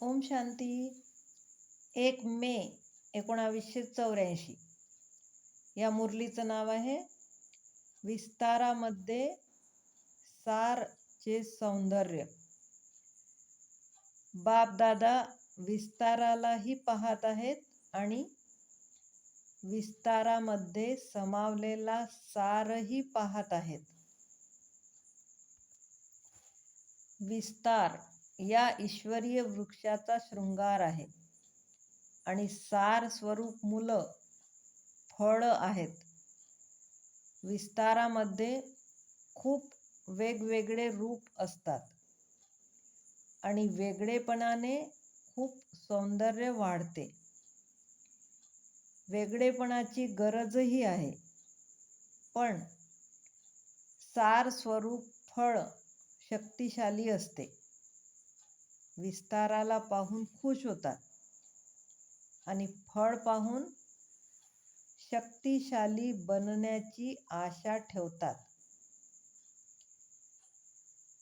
ओम शांती. एक मे एकोणावीसशे चौऱ्याऐंशी. या मुरलीचं नाव आहे विस्तारामध्ये सारचे सौंदर्य. बापदादा विस्तारालाही पाहत आहेत आणि विस्तारामध्ये समावलेला सारही पाहत आहेत. विस्तार या ईश्वरीय वृक्षाचा शृंगार आहे. आणि सार स्वरूप मुलं फळं आहेत. विस्तारामध्ये खूप वेगवेगळे रूप असतात. आणि वेगळेपणाने खूप सौंदर्य वाढते. वेगळेपणाची गरजही आहे. पण सार स्वरूप फळ शक्तिशाली असते. विस्ताराला पाहून खुश होतात. आणि फळ पाहून शक्तिशाली बनण्याची आशा ठेवतात.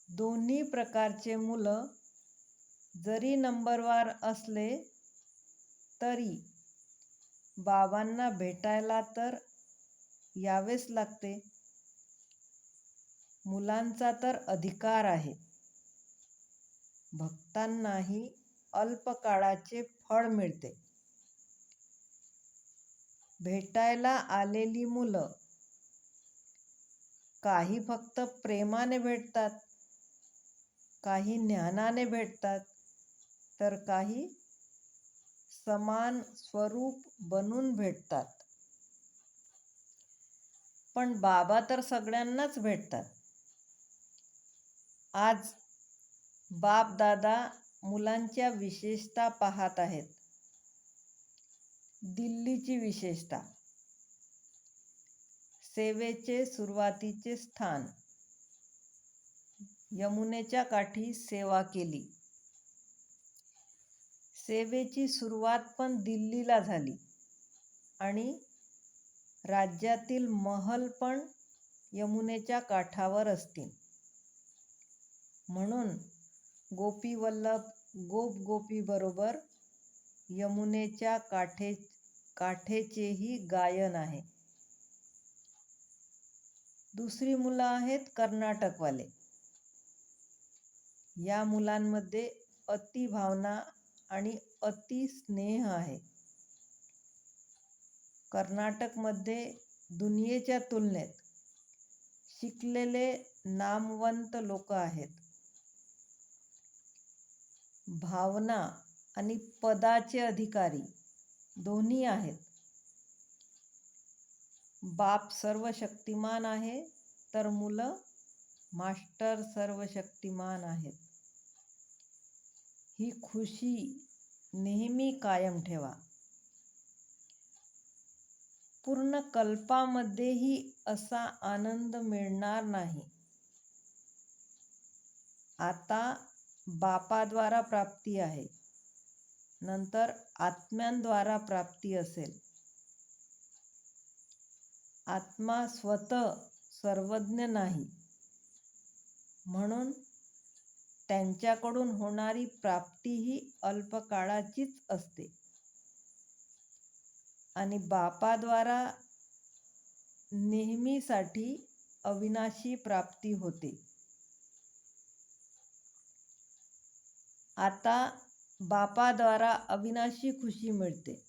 दोन्ही प्रकारचे मुलं जरी नंबरवार असले तरी बाबांना भेटायला तर यावेच लागते. मुलांचा तर अधिकार आहे. भक्तांनाही अल्पकाळाचे फळ मिळते. भेटायला आलेली मुलं काही फक्त प्रेमाने भेटतात काही ज्ञानाने भेटतात तर काही समान स्वरूप बनून भेटतात. पण बाबा तर सगळ्यांनाच भेटतात. आज बाप दादा मुलांच्या विशेषता पाहत आहेत. दिल्लीची विशेषता. सेवेचे सुरुवातीचे स्थान. यमुनेच्या काठी सेवा केली. सेवेची सुरुवात पण दिल्लीला झाली. आणि राज्यातील महल पण यमुनेच्या काठावर असतील. म्हणून गोपी वल्लभ गोप गोपी बरोबर यमुनेच्या काठे काठेचेही गायन आहे. दुसरी मुलं आहेत कर्नाटकवाले. या मुलांमध्ये अति भावना आणि अति स्नेह आहे. कर्नाटकमध्ये दुनियेच्या तुलनेत शिकलेले नामवंत लोक आहेत. भावना आणि पदाचे अधिकारी दोन्ही आहेत. बाप सर्व शक्तिमान आहे तर मुलं मास्टर सर्व शक्तिमान आहेत. ही खुशी नेहमी कायम ठेवा. पूर्ण कल्पामध्येही असा आनंद मिळणार नाही. आता बापाद्वारा प्राप्ती आहे. नंतर आत्म्यांद्वारा प्राप्ती असेल. आत्मा स्वतः सर्वज्ञ नाही. म्हणून त्यांच्याकडून होणारी प्राप्ती ही अल्पकाळाचीच असते. आणि बापाद्वारा नेहमीसाठी अविनाशी प्राप्ती होते. आता बापाद्वारा अविनाशी खुशी मिळते.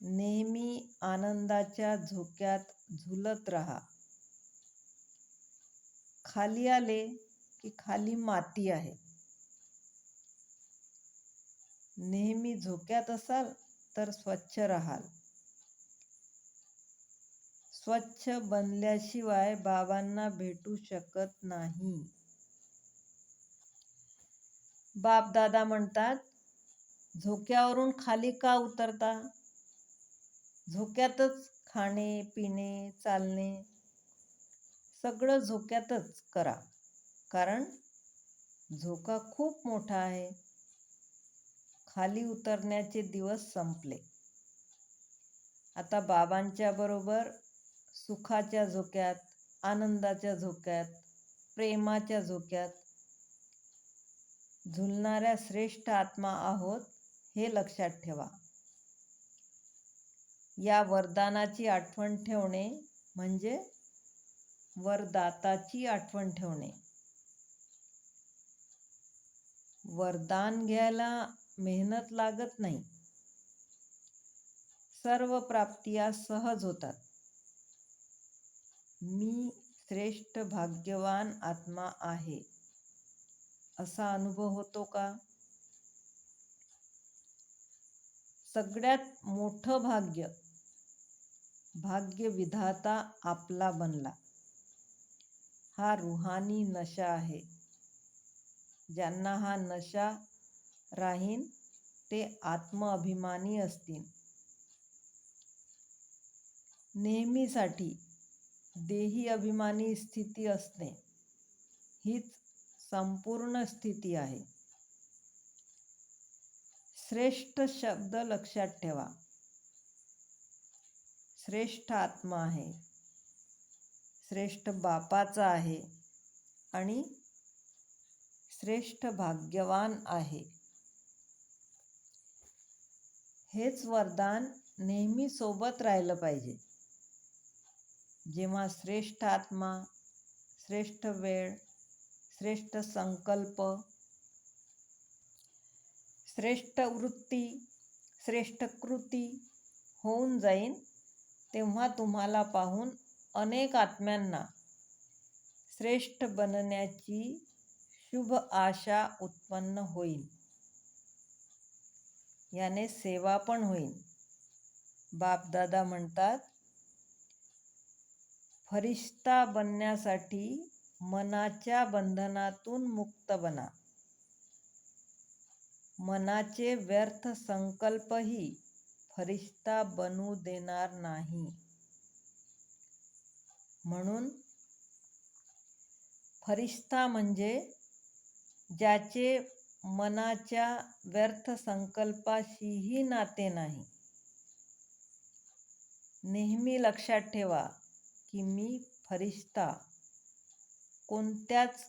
नेहमी आनंदाच्या झोक्यात झुलत राहा. खाली आले की खाली माती आहे. नेहमी झोक्यात असाल तर स्वच्छ राहाल. स्वच्छ बनल्याशिवाय बाबांना भेटू शकत नाही. बापदादा म्हणतात झोक्यावरून खाली का उतरता? झोक्यातच खाणे पिणे चालणे सगळं झोक्यातच करा. कारण झोका खूप मोठा आहे. खाली उतरण्याचे दिवस संपले. आता बाबांच्या बरोबर सुखाच्या झोक्यात आनंदाच्या झोक्यात प्रेमाच्या झोक्यात झुलणाऱ्या श्रेष्ठ आत्मा आहोत हे लक्षात ठेवा. या वरदानाची आठवण ठेवणे म्हणजे वरदाताची आठवण ठेवणे. वरदान घ्यायला मेहनत लागत नाही. सर्व प्राप्तिया सहज होतात. मी श्रेष्ठ भाग्यवान आत्मा आहे. असा अनुभव होतो का? सगळ्यात मोठं भाग्य भाग्य विधाता आपला बनला. हा रुहानी नशा आहे. ज्यांना हा नशा राहीन ते आत्मअभिमानी असतील. नेहमीसाठी देही अभिमानी स्थिती असणे हीच संपूर्ण स्थिती आहे. श्रेष्ठ शब्द लक्षात ठेवा. श्रेष्ठ आत्मा आहे. श्रेष्ठ बापाचा आहे आणि श्रेष्ठ भाग्यवान आहे. हेच वरदान नेहमी सोबत राहिलं पाहिजे. जेव्हा श्रेष्ठ आत्मा श्रेष्ठ वेळ श्रेष्ठ संकल्प श्रेष्ठ वृत्ती श्रेष्ठ कृती होऊन जाईन तेव्हा तुम्हाला पाहून अनेक आत्म्यांना श्रेष्ठ बनण्याची शुभ आशा उत्पन्न होईल. याने सेवा पण होईल. बापदादा म्हणतात फरिश्ता बनण्यासाठी मनाच्या बंधनातून मुक्त बना. मनाचे व्यर्थ संकल्पही फरिश्ता बनू देणार नाही. म्हणून फरिश्ता म्हणजे ज्याचे मनाच्या व्यर्थ संकल्पाशीही नाते नाही. नेहमी लक्षात ठेवा की मी फरिश्ता. कोणत्याच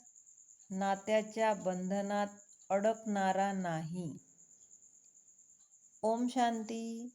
नात्याच्या बंधनात अडकणारा नाही. ओम शांती.